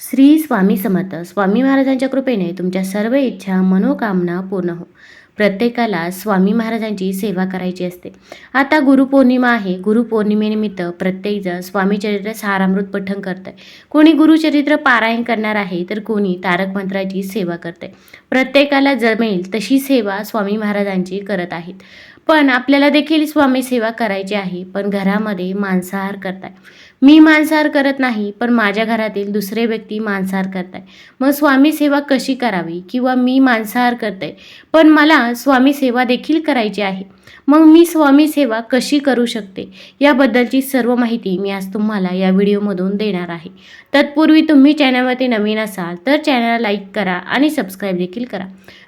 श्री स्वामी समर्थ. स्वामी महाराजांच्या कृपेने तुमच्या सर्व इच्छा मनोकामना पूर्ण हो. प्रत्येकाला स्वामी महाराजांची सेवा करायची असते. आता गुरुपौर्णिमा आहे. गुरुपौर्णिमेनिमित्त प्रत्येकजण स्वामीचरित्र सारामृत पठण करत आहे कोणी गुरुचरित्र पारायण करणार आहे तर कोणी तारक मंत्राची सेवा करते प्रत्येकाला जमेल तशी सेवा स्वामी महाराजांची करत आहेत. पण आपल्याला देखील स्वामी सेवा करायची आहे पण घरामध्ये मांसाहार करताय. मी मांसाहार करत नाही पण माझ्या घरातील दुसरे व्यक्ती मांसाहार करत आहे मग स्वामी सेवा कशी करावी? किंवा मी मांसाहार करते पण मला स्वामी सेवा देखील करायची आहे. मग मी स्वामी सेवा कशी करू शकते? याबद्दलची सर्व माहिती मी आज तुम्हाला या व्हिडिओमधून देणार आहे. तत्पूर्वी तुम्ही चॅनलवरती नवीन असाल तर चॅनलला लाईक करा आणि सबस्क्राईब देखील करा.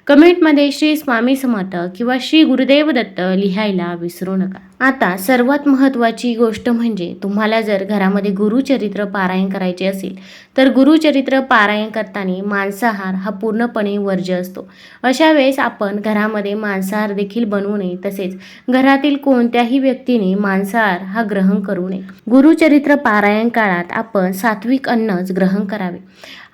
कमेंटमध्ये श्री स्वामी समर्थ किंवा श्री गुरुदेव दत्त लिहायला विसरू नका. आता सर्वात महत्त्वाची गोष्ट म्हणजे तुम्हाला जर घरामध्ये गुरुचरित्र पारायण करायचे असेल तर गुरुचरित्र पारायण करताना मांसाहार हा पूर्णपणे वर्ज्य असतो. अशा वेळेस आपण घरामध्ये मांसाहार देखील बनवू नये तसेच घरातील कोणत्याही व्यक्तीने मांसाहार हा ग्रहण करू नये. गुरुचरित्र पारायण काळात आपण सात्विक अन्नच ग्रहण करावे.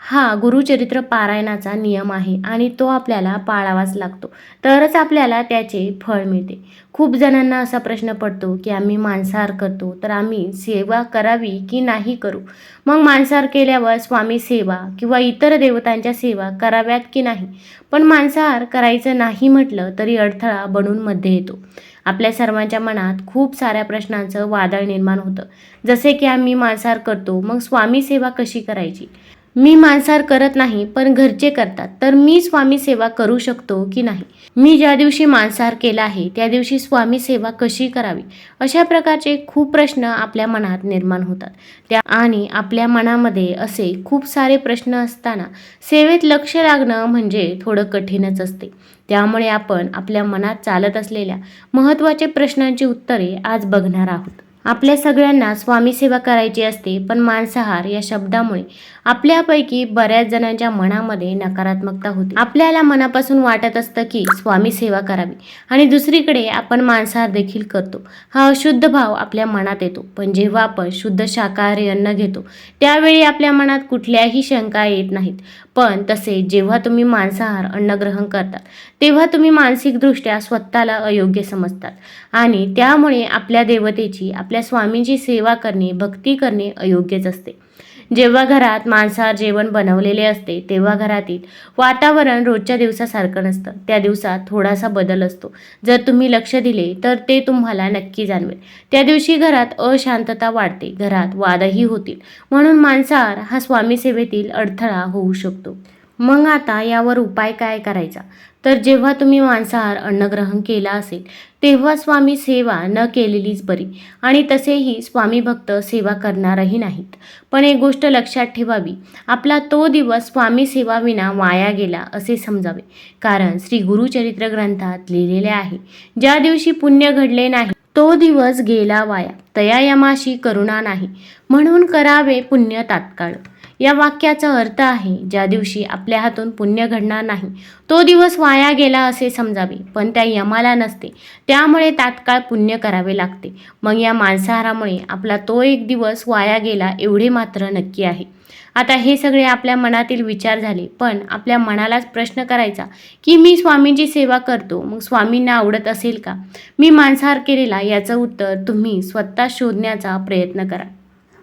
हा गुरुचरित्र पारायणाचा नियम आहे आणि तो आपल्याला पाळावाच लागतो. तरच आपल्याला त्याचे फळ मिळते. खूप जणांना असा प्रश्न पडतो की आम्ही मांसाहार करतो तर आम्ही सेवा करावी की नाही करू? मग मांसाहार केल्यावर स्वामी सेवा किंवा इतर देवतांच्या सेवा कराव्यात की नाही? पण मांसाहार करायचं नाही म्हटलं तरी अडथळा बनून मध्ये येतो. आपल्या सर्वांच्या मनात खूप साऱ्या प्रश्नांचं वादळ निर्माण होतं. जसे की आम्ही मांसाहार करतो मग स्वामी सेवा कशी करायची? मी मांसाहार करत नाही पण घरचे करतात. तर मी स्वामी सेवा करू शकतो की नाही? मी ज्या दिवशी मांसाहार केला आहे त्या दिवशी स्वामी सेवा कशी करावी? अशा प्रकारचे खूप प्रश्न आपल्या मनात निर्माण होतात. त्या आणि आपल्या मनामध्ये असे खूप सारे प्रश्न असताना सेवेत लक्ष लागणं म्हणजे थोडं कठीणच असते. त्यामुळे आपण आपल्या मनात चालत असलेल्या महत्त्वाचे प्रश्नांची उत्तरे आज बघणार आहोत. आपल्या सगळ्यांना स्वामी सेवा करायची असते पण मांसाहार या शब्दामुळे आपल्यापैकी बऱ्याच जणांच्या मनामध्ये नकारात्मकता होते. आपल्याला मनापासून वाटत असतं की स्वामी सेवा करावी आणि दुसरीकडे आपण मांसाहार देखील करतो. हा अशुद्ध भाव आपल्या मनात येतो. पण जेव्हा आपण शुद्ध शाकाहारी अन्न घेतो त्यावेळी आपल्या मनात कुठल्याही शंका येत नाहीत. पण तसे जेव्हा तुम्ही मांसाहार अन्न ग्रहण करतात तेव्हा तुम्ही मानसिकदृष्ट्या स्वतःला अयोग्य समजतात. आणि त्यामुळे आपल्या देवतेची आपल्या स्वामींची सेवा करणे भक्ती करणे अयोग्यच असते. जेव्हा घरात मांसाहार जेवण बनवलेले असते तेव्हा घरातील वातावरण रोजच्या दिवसासारखं नसतं. त्या दिवसात थोडासा बदल असतो. जर तुम्ही लक्ष दिले तर ते तुम्हाला नक्की जाणवेल. त्या दिवशी घरात अशांतता वाढते. घरात वादही होतील. म्हणून मांसाहार हा स्वामी सेवेतील अडथळा होऊ शकतो. मग आता यावर उपाय काय करायचा? तर जेव्हा तुम्ही मांसाहार अन्नग्रहण केला असेल तेव्हा स्वामी सेवा न केलेलीच बरी. आणि तसेही स्वामी भक्त सेवा करणारही नाहीत. पण एक गोष्ट लक्षात ठेवावी. आपला तो दिवस स्वामी सेवाविना वाया गेला असे समजावे. कारण श्री गुरुचरित्र ग्रंथात लिहिलेले आहे ज्या दिवशी पुण्य घडले नाही तो दिवस गेला वाया. तया यमाशी करुणा नाही. म्हणून करावे पुण्य तात्काळ. या वाक्याचा अर्थ आहे ज्या दिवशी आपल्या हातून पुण्य घडणार नाही तो दिवस वाया गेला असे समजावे पण त्या यमाला नसते. त्यामुळे तात्काळ पुण्य करावे लागते. मग या मांसाहारामुळे आपला तो एक दिवस वाया गेला एवढे मात्र नक्की आहे. आता हे सगळे आपल्या मनातील विचार झाले पण आपल्या मनालाच प्रश्न करायचा की मी स्वामींची सेवा करतो मग स्वामींना आवडत असेल का? मी मांसाहार केलेला याचं उत्तर तुम्ही स्वतः शोधण्याचा प्रयत्न करा.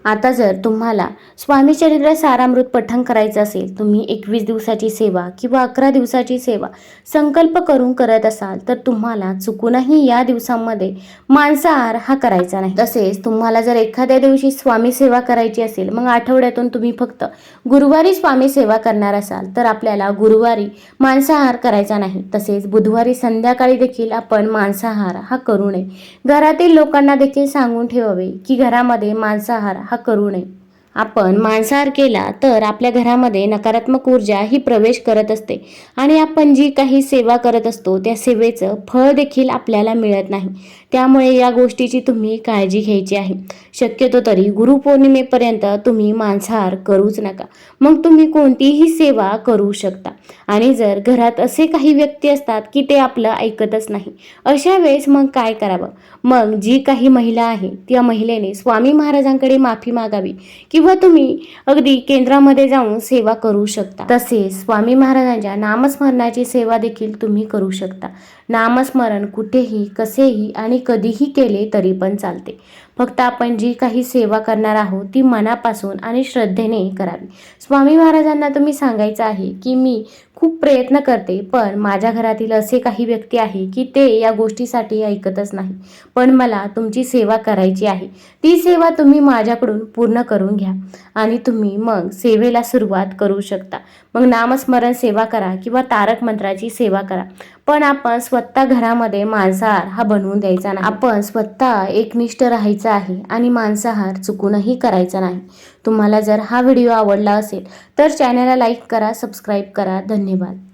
आता जर तुम्हाला स्वामीचरित्र सारामृत पठण करायचं असेल तुम्ही एकवीस दिवसाची सेवा किंवा अकरा दिवसाची सेवा संकल्प करून करत असाल तर तुम्हाला चुकूनही या दिवसांमध्ये मांसाहार हा करायचा नाही. तसेच तुम्हाला जर एखाद्या दिवशी स्वामी सेवा करायची असेल मग आठवड्यातून तुम्ही फक्त गुरुवारी स्वामी सेवा करणार असाल तर आपल्याला गुरुवारी मांसाहार करायचा नाही. तसेच बुधवारी संध्याकाळी देखील आपण मांसाहार हा करू नये. घरातील लोकांना देखील सांगून ठेवावे की घरामध्ये मांसाहार हा करू नये. आपण मांसाहार केला तर आपल्या घरामध्ये नकारात्मक ऊर्जा ही प्रवेश करत असते. आणि आपण जी काही सेवा करत असतो त्या सेवेचं फळ देखील आपल्याला मिळत नाही. त्यामुळे या गोष्टीची तुम्ही काळजी घ्यायची आहे. शक्यतो तरी गुरुपौर्णिमेपर्यंत तुम्ही मांसाहार करूच नका. मग तुम्ही कोणतीही सेवा करू शकता. आणि जर घरात असे काही व्यक्ती असतात की ते आपलं ऐकतच नाही अशा वेळेस मग काय करावं? मग जी काही महिला आहे त्या महिलेने स्वामी महाराजांकडे माफी मागावी किंवा तुम्ही अगदी केंद्रामध्ये जाऊन सेवा करू शकता. तसेच स्वामी महाराजांच्या नामस्मरणाची सेवा देखील तुम्ही करू शकता. नामस्मरण कुठेही कसेही आणि कधीही केले तरी पण चालते. फक्त आपण जी काही सेवा करणार आहोत ती मनापासून आणि श्रद्धेने करावी. स्वामी महाराजांना तुम्ही सांगायचं आहे की मी खूप प्रयत्न करते पण माझ्या घरातील असे काही व्यक्ती आहे की ते या गोष्टीसाठी ऐकतच नाही. पण मला तुमची सेवा करायची आहे. ती सेवा तुम्ही माझ्याकडून पूर्ण करून घ्या आणि तुम्ही मग सेवेला सुरुवात करू शकता. मग नामस्मरण सेवा करा किंवा तारक मंत्राची सेवा करा. पण आपण स्वतः घरामध्ये मांसाहार हा बनवून द्यायचा नाही. आपण स्वतः एकनिष्ठ राहायचं आहे आणि मांसाहार चुकूनही करायचा नाही. तुम्हाला जर हा व्हिडिओ आवडला असेल तर चॅनलला लाईक करा सबस्क्राईब करा. धन्यवाद.